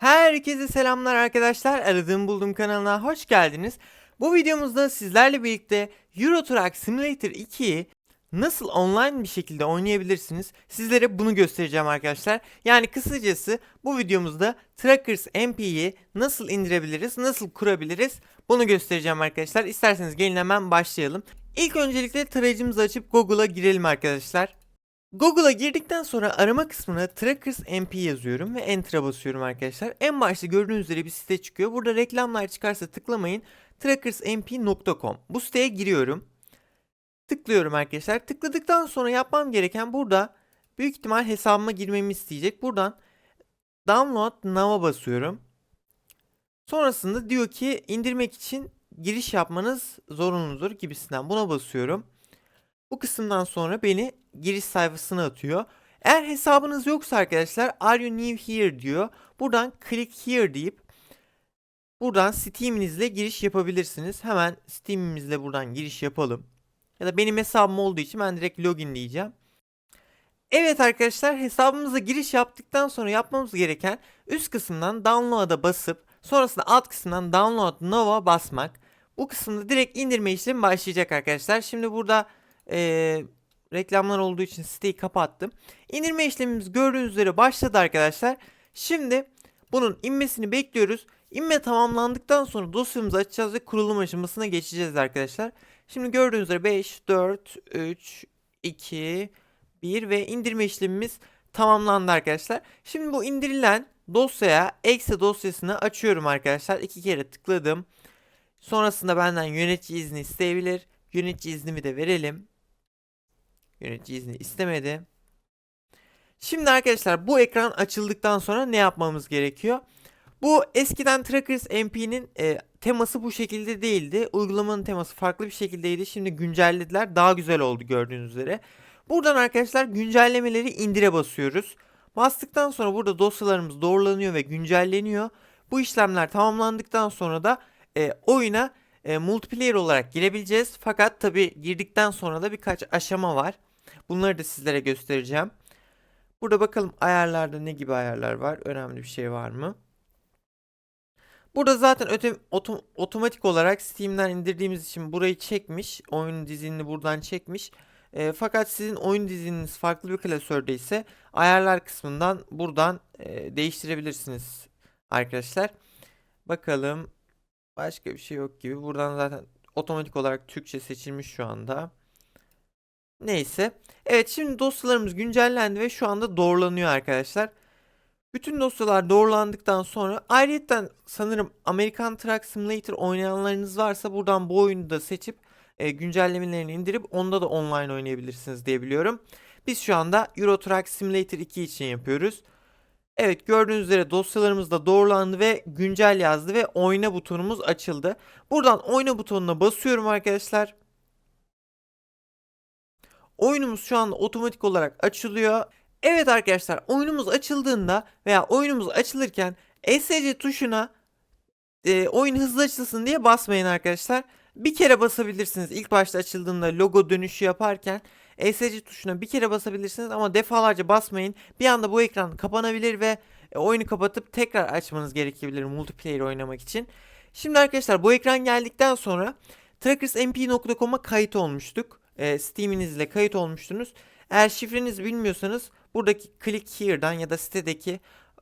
Herkese selamlar arkadaşlar. Aradığım buldum kanalına hoş geldiniz. Bu videomuzda sizlerle birlikte Euro Truck Simulator 2'yi nasıl online bir şekilde oynayabilirsiniz? Sizlere bunu göstereceğim arkadaşlar. Yani kısacası bu videomuzda Truckers MP'yi nasıl indirebiliriz, nasıl kurabiliriz bunu göstereceğim arkadaşlar. İsterseniz gelin hemen başlayalım. İlk öncelikle tarayıcımızı açıp Google'a girelim arkadaşlar. Google'a girdikten sonra arama kısmına Trackers MP yazıyorum ve Enter'a basıyorum arkadaşlar. En başta gördüğünüz üzere bir site çıkıyor. Burada reklamlar çıkarsa tıklamayın. trackersmp.com Bu siteye giriyorum. Tıklıyorum arkadaşlar. Tıkladıktan sonra yapmam gereken burada büyük ihtimal hesabıma girmemi isteyecek. Buradan Download Now'a basıyorum. Sonrasında diyor ki indirmek için giriş yapmanız zorunludur gibisinden buna basıyorum. Bu kısımdan sonra beni giriş sayfasına atıyor. Eğer hesabınız yoksa arkadaşlar Are you new here diyor. Buradan click here deyip buradan Steam'inizle giriş yapabilirsiniz. Hemen Steam'imizle buradan giriş yapalım. Ya da benim hesabım olduğu için ben direkt login diyeceğim. Evet arkadaşlar hesabımıza giriş yaptıktan sonra yapmamız gereken üst kısımdan download'a basıp sonrasında alt kısımdan download now'a basmak. Bu kısımda direkt indirme işlemi başlayacak arkadaşlar. Şimdi burada ee, reklamlar olduğu için siteyi kapattım. İndirme işlemimiz gördüğünüz üzere başladı arkadaşlar. Şimdi bunun inmesini bekliyoruz. İnme tamamlandıktan sonra dosyamızı açacağız ve kurulum aşamasına geçeceğiz arkadaşlar. Şimdi gördüğünüz üzere 5, 4, 3, 2, 1 ve indirme işlemimiz tamamlandı arkadaşlar. Şimdi bu indirilen dosyaya exe dosyasını açıyorum arkadaşlar. İki kere tıkladım. Sonrasında benden yönetici izni isteyebilir. Yönetici iznimi de verelim. Yönetici izni istemedi. Şimdi arkadaşlar bu ekran açıldıktan sonra ne yapmamız gerekiyor? Bu eskiden Trackers MP'nin e, teması bu şekilde değildi. Uygulamanın teması farklı bir şekildeydi. Şimdi güncellediler. Daha güzel oldu gördüğünüz üzere. Buradan arkadaşlar güncellemeleri indire basıyoruz. Bastıktan sonra burada dosyalarımız doğrulanıyor ve güncelleniyor. Bu işlemler tamamlandıktan sonra da e, oyuna e, multiplayer olarak girebileceğiz. Fakat tabi girdikten sonra da birkaç aşama var. Bunları da sizlere göstereceğim. Burada bakalım ayarlarda ne gibi ayarlar var. Önemli bir şey var mı? Burada zaten otom, otomatik olarak Steam'den indirdiğimiz için burayı çekmiş. Oyun dizinini buradan çekmiş. E, fakat sizin oyun dizininiz farklı bir klasörde ise ayarlar kısmından buradan e, değiştirebilirsiniz arkadaşlar. Bakalım başka bir şey yok gibi. Buradan zaten otomatik olarak Türkçe seçilmiş şu anda. Neyse. Evet şimdi dosyalarımız güncellendi ve şu anda doğrulanıyor arkadaşlar. Bütün dosyalar doğrulandıktan sonra ayrıca sanırım American Truck Simulator oynayanlarınız varsa buradan bu oyunu da seçip e, güncellemelerini indirip onda da online oynayabilirsiniz diye biliyorum. Biz şu anda Euro Truck Simulator 2 için yapıyoruz. Evet gördüğünüz üzere dosyalarımız da doğrulandı ve güncel yazdı ve oyna butonumuz açıldı. Buradan oyna butonuna basıyorum arkadaşlar. Oyunumuz şu anda otomatik olarak açılıyor. Evet arkadaşlar oyunumuz açıldığında veya oyunumuz açılırken ESC tuşuna e, oyun hızlı açılsın diye basmayın arkadaşlar. Bir kere basabilirsiniz ilk başta açıldığında logo dönüşü yaparken ESC tuşuna bir kere basabilirsiniz ama defalarca basmayın. Bir anda bu ekran kapanabilir ve e, oyunu kapatıp tekrar açmanız gerekebilir multiplayer oynamak için. Şimdi arkadaşlar bu ekran geldikten sonra trackersmp.com'a kayıt olmuştuk e, Steam'inizle kayıt olmuştunuz. Eğer şifrenizi bilmiyorsanız buradaki click here'dan ya da sitedeki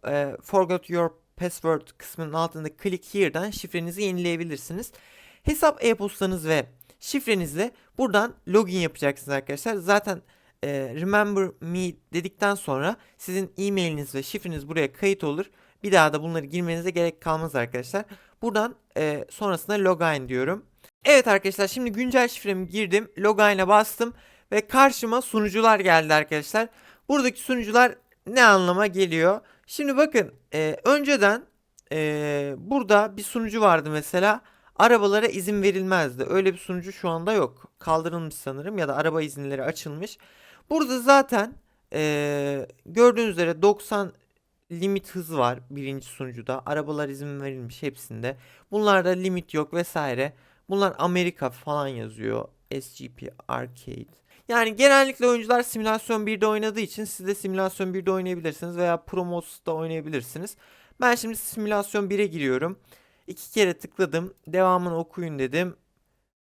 e, forgot your password kısmının altında click here'dan şifrenizi yenileyebilirsiniz. Hesap e-postanız ve şifrenizle buradan login yapacaksınız arkadaşlar. Zaten e, remember me dedikten sonra sizin e-mailiniz ve şifreniz buraya kayıt olur. Bir daha da bunları girmenize gerek kalmaz arkadaşlar. Buradan e, sonrasında login diyorum. Evet arkadaşlar şimdi güncel şifremi girdim. Logine'a bastım. Ve karşıma sunucular geldi arkadaşlar. Buradaki sunucular ne anlama geliyor? Şimdi bakın e, önceden e, burada bir sunucu vardı mesela. Arabalara izin verilmezdi. Öyle bir sunucu şu anda yok. Kaldırılmış sanırım ya da araba izinleri açılmış. Burada zaten e, gördüğünüz üzere 90 limit hızı var birinci sunucuda. Arabalar izin verilmiş hepsinde. Bunlarda limit yok vesaire. Bunlar Amerika falan yazıyor. SGP Arcade. Yani genellikle oyuncular simülasyon 1'de oynadığı için siz de simülasyon 1'de oynayabilirsiniz veya Promos'ta oynayabilirsiniz. Ben şimdi simülasyon 1'e giriyorum. İki kere tıkladım. Devamını okuyun dedim.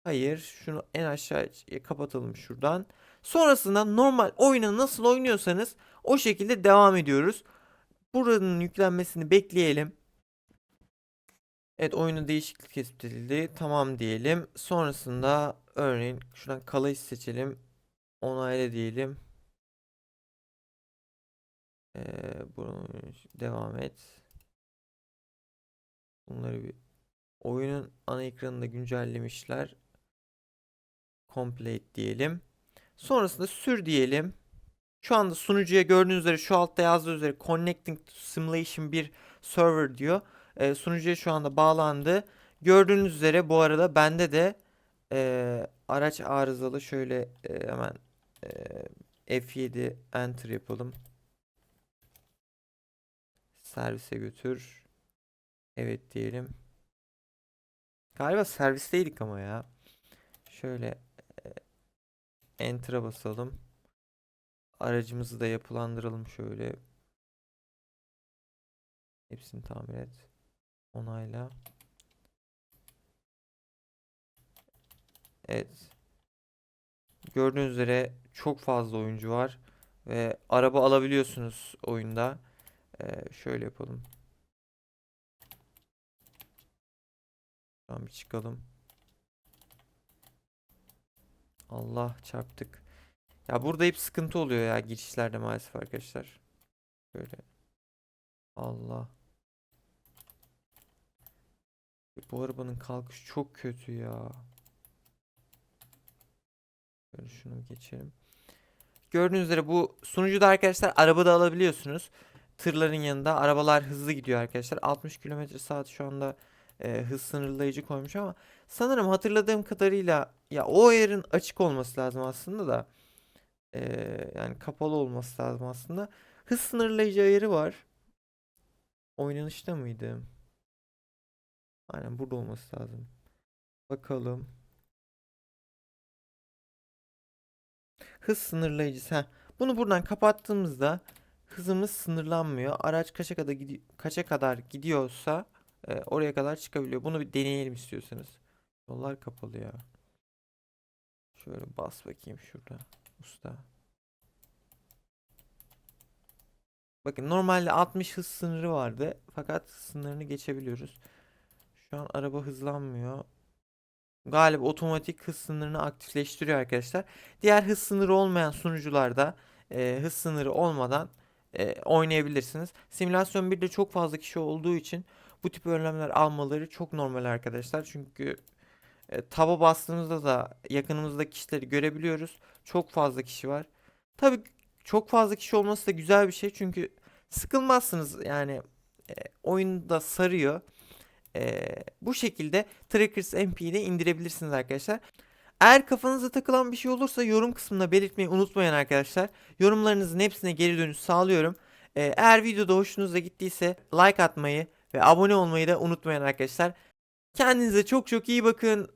Hayır, şunu en aşağıya kapatalım şuradan. Sonrasında normal oyunu nasıl oynuyorsanız o şekilde devam ediyoruz. Buranın yüklenmesini bekleyelim. Evet oyunu değişiklik tespit. Tamam diyelim. Sonrasında örneğin şuradan kalayı seçelim. Onayla diyelim. Ee, bunu devam et. Bunları bir oyunun ana ekranında güncellemişler. Complete diyelim. Sonrasında sür diyelim. Şu anda sunucuya gördüğünüz üzere şu altta yazdığı üzere Connecting Simulation 1 Server diyor. Ee, sunucuya şu anda bağlandı. Gördüğünüz üzere bu arada bende de e, araç arızalı şöyle e, hemen e, F7 enter yapalım. Servise götür. Evet diyelim. Galiba servisteydik ama ya. Şöyle e, enter'a basalım. Aracımızı da yapılandıralım şöyle. Hepsini tamir et. Onayla. Evet. Gördüğünüz üzere çok fazla oyuncu var. Ve araba alabiliyorsunuz oyunda. Ee, şöyle yapalım. Şuradan bir çıkalım. Allah çarptık. Ya burada hep sıkıntı oluyor ya girişlerde maalesef arkadaşlar. Böyle. Allah. Bu arabanın kalkışı çok kötü ya. Böyle şunu geçelim. Gördüğünüz üzere bu sunucuda arkadaşlar arabada alabiliyorsunuz. Tırların yanında arabalar hızlı gidiyor arkadaşlar. 60 km saat şu anda e, hız sınırlayıcı koymuş ama sanırım hatırladığım kadarıyla ya o yerin açık olması lazım aslında da e, yani kapalı olması lazım aslında. Hız sınırlayıcı ayarı var. Oynanışta mıydı? Aynen burada olması lazım. Bakalım. Hız sınırlayıcısı. Heh. Bunu buradan kapattığımızda hızımız sınırlanmıyor. Araç kaça kadar gidiyor kaça kadar gidiyorsa e, oraya kadar çıkabiliyor. Bunu bir deneyelim istiyorsanız. Yollar kapalı ya. Şöyle bas bakayım şurada. Usta. Bakın normalde 60 hız sınırı vardı. Fakat sınırını geçebiliyoruz. Şu an araba hızlanmıyor. Galiba otomatik hız sınırını aktifleştiriyor arkadaşlar. Diğer hız sınırı olmayan sunucularda e, hız sınırı olmadan e, oynayabilirsiniz. Simülasyon 1'de çok fazla kişi olduğu için bu tip önlemler almaları çok normal arkadaşlar. Çünkü e, taba bastığımızda da yakınımızdaki kişileri görebiliyoruz. Çok fazla kişi var. Tabii çok fazla kişi olması da güzel bir şey. Çünkü sıkılmazsınız yani e, oyunda sarıyor. E, bu şekilde Trackers MP'yi de indirebilirsiniz arkadaşlar. Eğer kafanıza takılan bir şey olursa yorum kısmına belirtmeyi unutmayın arkadaşlar. Yorumlarınızın hepsine geri dönüş sağlıyorum. E, eğer videoda hoşunuza gittiyse like atmayı ve abone olmayı da unutmayın arkadaşlar. Kendinize çok çok iyi bakın.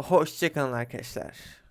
Hoşçakalın arkadaşlar.